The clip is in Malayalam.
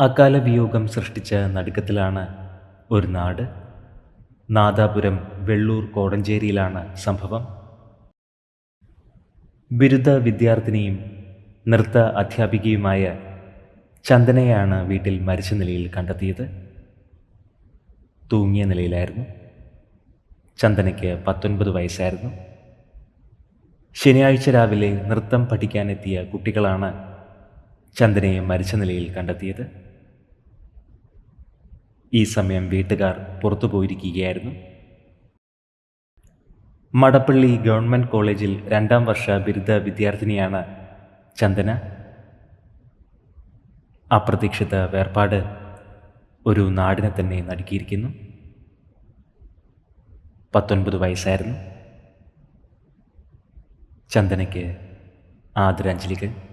അകാല വിയോഗം സൃഷ്ടിച്ച നടുക്കത്തിലാണ് ഒരു നാട്. നാദാപുരം വെള്ളൂർ കോടഞ്ചേരിയിലാണ് സംഭവം. ബിരുദ വിദ്യാർത്ഥിനിയും നൃത്ത അധ്യാപികയുമായ ചന്ദനയാണ് വീട്ടിൽ മരിച്ച നിലയിൽ കണ്ടെത്തിയത്. തൂങ്ങിയ നിലയിലായിരുന്നു. ചന്ദനയ്ക്ക് പത്തൊൻപത് വയസ്സായിരുന്നു. ശനിയാഴ്ച രാവിലെ നൃത്തം പഠിക്കാനെത്തിയ കുട്ടികളാണ് ചന്ദനയെ മരിച്ച നിലയിൽ കണ്ടെത്തിയത്. ഈ സമയം വീട്ടുകാർ പുറത്തു പോയിരിക്കുകയായിരുന്നു. മടപ്പള്ളി ഗവൺമെന്റ് കോളേജിൽ രണ്ടാം വർഷ ബിരുദ വിദ്യാർത്ഥിനിയാണ് ചന്ദന. അപ്രതീക്ഷിത വേർപാട് ഒരു നാടിനെ തന്നെ നടുക്കിയിരിക്കുന്നു. പത്തൊൻപത് വയസ്സായിരുന്നു. ചന്ദനയ്ക്ക് ആദരാഞ്ജലികൾ.